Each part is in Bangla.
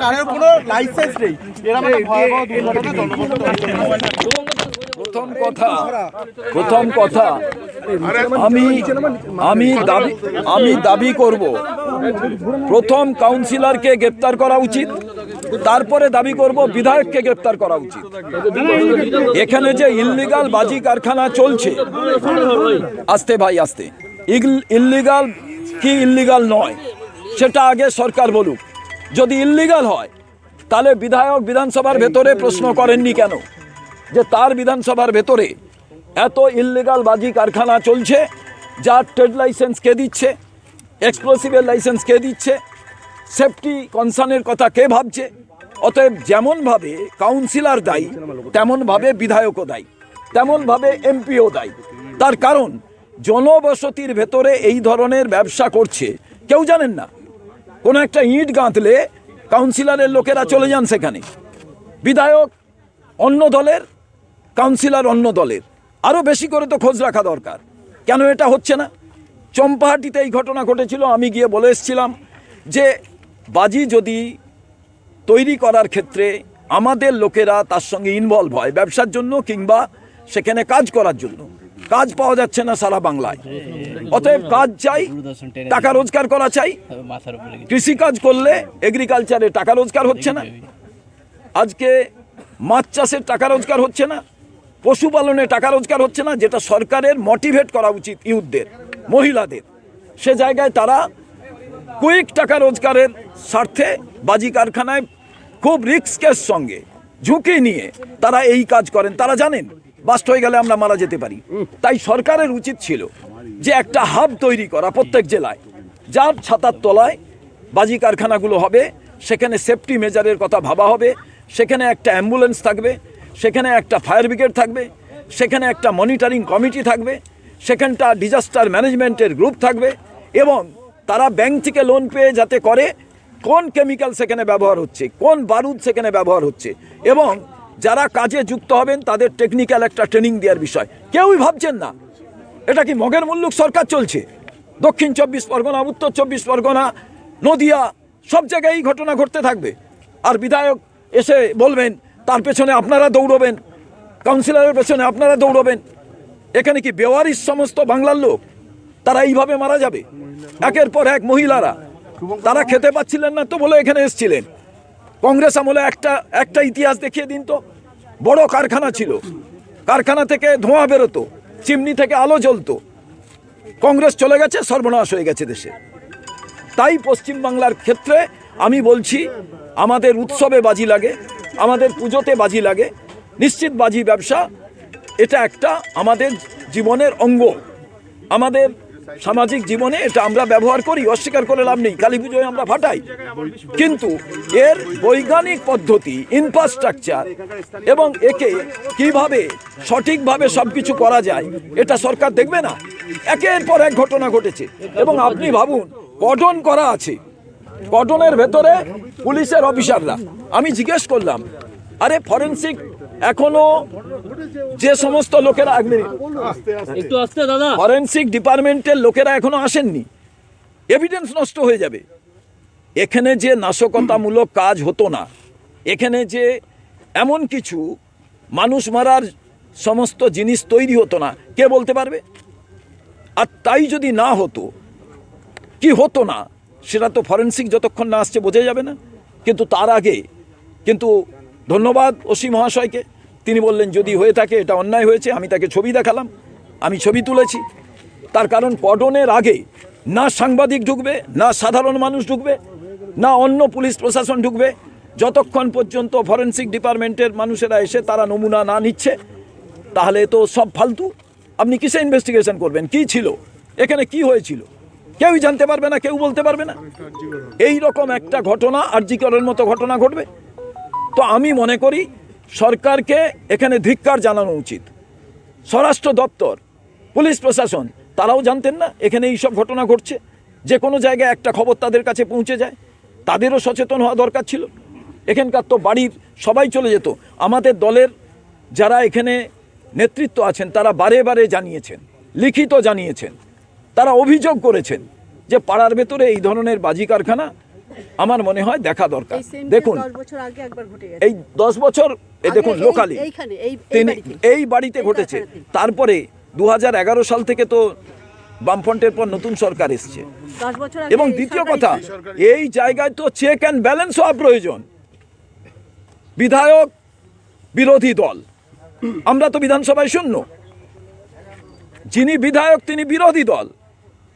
কারের কোনো লাইসেন্স নেই। এরকম একটা ভয়াবহ দুর্ঘটনা জনগণকে প্রথম কথা প্রথম কথা আমি আমি দাবি আমি দাবি করব। প্রথম কাউন্সিলরকে গ্রেপ্তার করা উচিত তারপরে দাবি করব বিধায়ককে গ্রেপ্তার করা উচিত। এখানে যে ইল্লিগাল বাজি কারখানা চলছে আস্তে ভাই আস্তে। ইল্লিগাল কি ইল্লিগাল নয়, সেটা আগে সরকার বলুক। যদি ইল্লিগাল হয়, তাহলে বিধায়ক বিধানসভার ভেতরে প্রশ্ন করেননি কেন? যে তার বিধানসভার ভেতরে এত ইল্লিগাল বাজি কারখানা চলছে, যার ট্রেড লাইসেন্স কে দিচ্ছে এক্সপ্লোসিভের লাইসেন্স কে দিচ্ছে সেফটি কনসার্নের কথা কে ভাবছে? অতএব যেমনভাবে কাউন্সিলর দায়ী তেমনভাবে বিধায়কও দায়ী তেমনভাবে এমপিও দায়ী। তার কারণ জনবসতির ভেতরে এই ধরনের ব্যবসা করছে। কেউ জানেন না? কোনো একটা ইট গাঁথলে কাউন্সিলরের লোকেরা চলে যান সেখানে। বিধায়ক অন্য দলের, কাউন্সিলর অন্য দলের। আরও বেশি করে তো খোঁজ রাখা দরকার। কেন এটা হচ্ছে না? চম্পাহাটিতে এই ঘটনা ঘটেছিল, আমি গিয়ে বলে এসেছিলাম যে বাজি যদি তৈরি করার ক্ষেত্রে আমাদের লোকেরা তার সঙ্গে ইনভলভ হয় ব্যবসার জন্য কিংবা সেখানে কাজ করার জন্য। কাজ পাওয়া যাচ্ছে না সারা বাংলায়। অতএব কাজ চাই, টাকা রোজগার করা চাই। কৃষিকাজ করলে এগ্রিকালচারে টাকা রোজগার হচ্ছে না। আজকে মাছ চাষের টাকা রোজগার হচ্ছে না। পশুপালনে টাকা রোজগার হচ্ছে না, যেটা সরকারের মোটিভেট করা উচিত ইউথদের, মহিলাদের। সে জায়গায় তারা কুইক টাকা রোজগারের স্বার্থে বাজি কারখানায় খুব রিস্কের সঙ্গে ঝুঁকি নিয়ে তারা এই কাজ করেন। তারা জানেন বাস্ট হয়ে গেলে আমরা মারা যেতে পারি। তাই সরকারের উচিত ছিল যে একটা হাব তৈরি করা প্রত্যেক জেলায়। যার ছাতার তলায় বাজি কারখানাগুলো হবে সেখানে সেফটি মেজারের কথা ভাবা হবে সেখানে একটা অ্যাম্বুলেন্স থাকবে সেখানে একটা ফায়ার ব্রিগেড থাকবে সেখানে একটা মনিটরিং কমিটি থাকবে সেখানটা ডিজাস্টার ম্যানেজমেন্টের গ্রুপ থাকবে এবং তারা ব্যাংক থেকে লোন পেয়ে যাতে করে কোন কেমিক্যাল সেখানে ব্যবহার হচ্ছে কোন বারুদ সেখানে ব্যবহার হচ্ছে এবং যারা কাজে যুক্ত হবেন, তাদের টেকনিক্যাল একটা ট্রেনিং দেওয়ার বিষয়। কেউই ভাবছেন না। এটা কি মগের মুল্লুক সরকার চলছে? দক্ষিণ চব্বিশ পরগনা, উত্তর চব্বিশ পরগনা, নদিয়া, সব জায়গায় এই ঘটনা ঘটতে থাকবে। আর বিধায়ক এসে বলবেন, তার পেছনে আপনারা দৌড়বেন। কাউন্সিলরের পেছনে আপনারা দৌড়বেন। এখানে কি বেওয়ারিশ সমস্ত বাংলার লোক? তারা এইভাবে মারা যাবে। একের পর এক মহিলারা। তারা খেতে পাচ্ছিলেন না তো বলে এখানে এসছিলেন। কংগ্রেস আমলে একটা একটা ইতিহাস দেখিয়ে দিন তো। বড় কারখানা ছিল। কারখানা থেকে ধোঁয়া বেরোতো, চিমনি থেকে আলো জ্বলতো। কংগ্রেস চলে গেছে, সর্বনাশ হয়ে গেছে দেশে। তাই পশ্চিমবাংলার ক্ষেত্রে আমি বলছি, আমাদের উৎসবে বাজি লাগে, আমাদের পুজোতে বাজি লাগে। নিশ্চিত বাজি ব্যবসা, এটা একটা আমাদের জীবনের অঙ্গ। আমাদের সামাজিক জীবনে এটা আমরা ব্যবহার করি, অস্বীকার করে লাভ নেই, কালী পুজোয় আমরা ফাটাই। কিন্তু এর বৈজ্ঞানিক পদ্ধতি ইনফ্রাস্ট্রাকচার এবং একে কীভাবে সঠিকভাবে সব কিছু করা যায়, এটা সরকার দেখবে না। একের পর এক ঘটনা ঘটেছে এবং আপনি ভাবুন, কটন করা আছে। কটনের ভেতরে পুলিশের অফিসাররা। আমি জিজ্ঞেস করলাম, আরে ফরেন্সিক এখনও যে সমস্ত লোকেরা এক একটু আসতে দাদা। ফরেন্সিক ডিপার্টমেন্টের লোকেরা এখনও আসেননি। এভিডেন্স নষ্ট হয়ে যাবে। এখানে যে নাশকতামূলক কাজ হতো না এখানে যে এমন কিছু মানুষ মারার সমস্ত জিনিস তৈরি হতো না কে বলতে পারবে? আর তাই যদি না হতো কি হতো না সেটা তো ফরেন্সিক যতক্ষণ না আসছে বোঝা যাবে না। কিন্তু তার আগে কিন্তু ধন্যবাদ অসীম মহাশয়কে। তিনি বললেন, যদি হয়ে থাকে, এটা অন্যায় হয়েছে, আমি তাকে ছবি দেখালাম, আমি ছবি তুলেছি। তার কারণ কটনের আগে না সাংবাদিক ঢুকবে, না সাধারণ মানুষ ঢুকবে, না অন্য পুলিশ প্রশাসন ঢুকবে। যতক্ষণ পর্যন্ত ফরেন্সিক ডিপার্টমেন্টের মানুষেরা এসে তারা নমুনা না নিচ্ছে, তাহলে তো সব ফালতু। আপনি কিসে ইনভেস্টিগেশন করবেন? কি ছিল? এখানে কি হয়েছিল? কেউই জানতে পারবে না, কেউ বলতে পারবে না। এই রকম একটা ঘটনা আর্জিকরের মতো ঘটনা ঘটবে। তো আমি মনে করি সরকারকে এখানে ধিক্কার জানানো উচিত। স্বরাষ্ট্র দপ্তর, পুলিশ প্রশাসন, তারাও জানতেন না এখানে এই সব ঘটনা ঘটছে। যে কোনো জায়গায় একটা খবর তাদের কাছে পৌঁছে যায়। তাদেরও সচেতন হওয়া দরকার ছিল। এখানকার তো বাড়ির সবাই চলে যেত। আমাদের দলের যারা এখানে নেতৃত্ব আছেন, তারা বারে বারে জানিয়েছেন, লিখিত জানিয়েছেন। তারা অভিযোগ করেছেন যে পাড়ার ভেতরে এই ধরনের বাজি কারখানা আমার মনে হয় দেখা দরকার। দেখুন এই দশ বছর এই দেখুন লোকালি তিনি এই বাড়িতে ঘটেছে। তারপরে দু হাজার এগারো সাল থেকে তো বামফ্রন্টের পর নতুন সরকার এসছে। এবং দ্বিতীয় কথা এই জায়গায় তো চেক অ্যান্ড ব্যালেন্স হওয়া প্রয়োজন। বিধায়ক বিরোধী দল। আমরা তো বিধানসভায় শূন্য। যিনি বিধায়ক তিনি বিরোধী দল।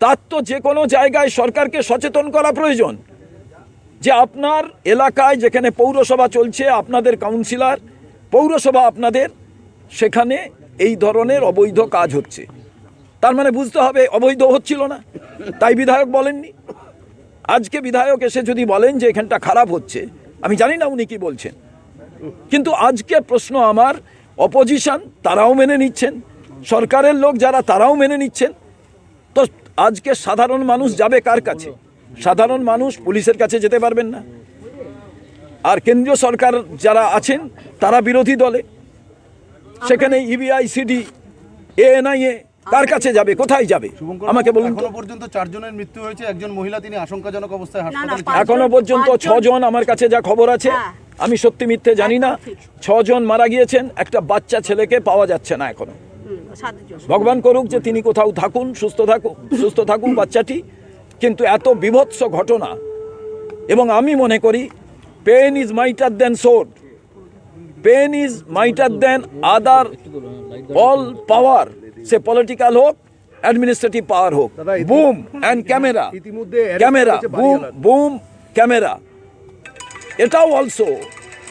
তার তো যে কোনো জায়গায় সরকারকে সচেতন করা প্রয়োজন। যে আপনার এলাকায় যেখানে পৌরসভা চলছে, আপনাদের কাউন্সিলর পৌরসভা আপনাদের, সেখানে এই ধরনের অবৈধ কাজ হচ্ছে। তার মানে বুঝতে হবে, অবৈধ হচ্ছিল না। তাই বিধায়ক বলেননি। আজকে বিধায়ক এসে যদি বলেন যে এখানটা খারাপ হচ্ছে, আমি জানি না উনি কি বলছেন। কিন্তু আজকে প্রশ্ন আমার অপোজিশন তারাও মেনে নিচ্ছেন, সরকারের লোক যারা তারাও মেনে নিচ্ছেন। তো আজকে সাধারণ মানুষ যাবে কার কাছে? সাধারণ মানুষ পুলিশের কাছে যেতে পারবেন না। আর কেন্দ্রীয় সরকার যারা আছেন তারা বিরোধী দলে। সেখানে ইবিআই সিডি এএনআইএ কার কাছে যাবে কোথায় যাবে? আমাকে বলুন এখনও পর্যন্ত চারজনের মৃত্যু হয়েছে একজন মহিলা তিনি আশঙ্কাজনক অবস্থায় হাসপাতালে এখনও পর্যন্ত ছজন আমার কাছে যা খবর আছে হ্যাঁ। আমি সত্যি মিথ্যে জানি না। ছজন মারা গিয়েছেন একটা বাচ্চা ছেলেকে পাওয়া যাচ্ছে না এখনও। ভগবান করুক যে তিনি কোথাও থাকুন সুস্থ থাকুক সুস্থ থাকুক বাচ্চাটি। কিন্তু এত বিভৎস ঘটনা। এবং আমি মনে করি pen is mightier than sword pen is mightier than other all power say political হোক অ্যাডমিনিস্ট্রেটিভ পাওয়ার হোক। Boom and camera camera boom boom camera এটাও also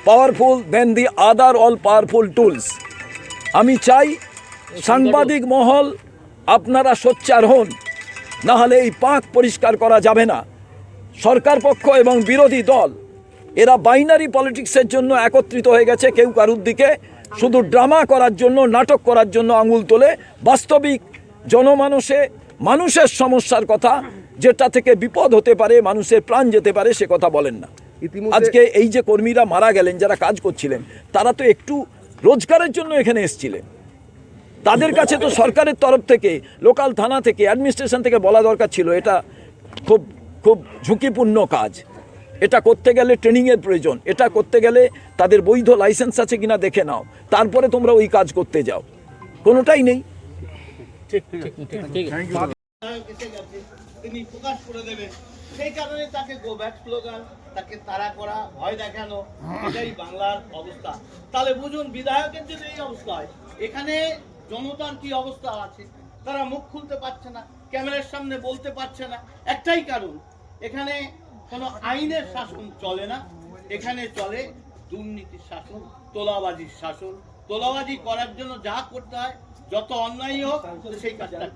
powerful than the other all powerful tools আমি চাই সাংবাদিক মহল আপনারা সোচ্চার হন। না হলে এই পাক পরিষ্কার করা যাবে না। সরকার পক্ষ এবং বিরোধী দল এরা বাইনারি পলিটিক্সের জন্য একত্রিত হয়ে গেছে কেউ কারুর দিকে। শুধু ড্রামা করার জন্য নাটক করার জন্য আঙুল তোলে বাস্তবিক জনমানসে মানুষের সমস্যার কথা যেটা থেকে বিপদ হতে পারে মানুষের প্রাণ যেতে পারে সে কথা বলেন না। আজকে এই যে কর্মীরা মারা গেলেন যারা কাজ করছিলেন তারা তো একটু রোজগারের জন্য এখানে এসেছিলেন। তাদের কাছে তো সরকারের তরফ থেকে লোকাল থানা থেকে অ্যাডমিনিস্ট্রেশন থেকে বলা দরকার ছিল। এটা খুব খুব ঝুঁকিপূর্ণ কাজ। এটা করতে গেলে ট্রেনিংয়ের প্রয়োজন। এটা করতে গেলে তাদের বৈধ লাইসেন্স আছে কিনা দেখে নাও। তারপরে তোমরা ওই কাজ করতে যাও। কোনোটাই নেই। তিনি প্রকাশ করে দেবেন। সেই কারণে তাকে গো ব্যাক স্লোগান তাকে তাড়া করা ভয় দেখানো এটাই বাংলার অবস্থা। তাহলে বুঝুন বিধায়কের যদি এই অবস্থা হয় এখানে জনতার কি অবস্থা আছে? তারা মুখ খুলতে পারছে না, ক্যামেরার সামনে বলতে পারছে না। একটাই কারণ, এখানে কোনো আইনের শাসন চলে না। এখানে চলে দুর্নীতির শাসন, তোলাবাজির শাসন। তোলাবাজি করার জন্য যা করতে হয়, যত অন্যায় হোক, সেই কাজটা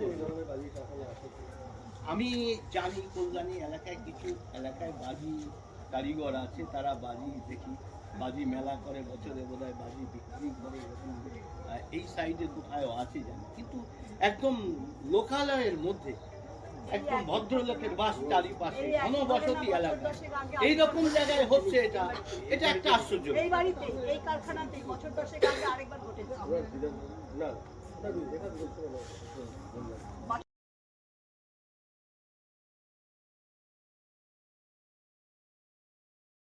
আমি জানি, কল্যাণী এলাকায় কিছু এলাকায় বাজি কারিগর আছে, তারা বাজি দেখি। বাজি মেলা করে বছরে বোধহয় বাজি বিক্রি করে এরকম এই সাইডে কোথায় আছে জানি কিন্তু একদম লোকালয়ের মধ্যে একদম ভদ্রলোকের বাস চারিপাশে ঘনবসতি এলাকা এইরকম জায়গায় হচ্ছে এটা এটা একটা আশ্চর্য এই বাড়িতে এই কারখানাতে বছর দশেক আগে আরেকবার ঘটেছে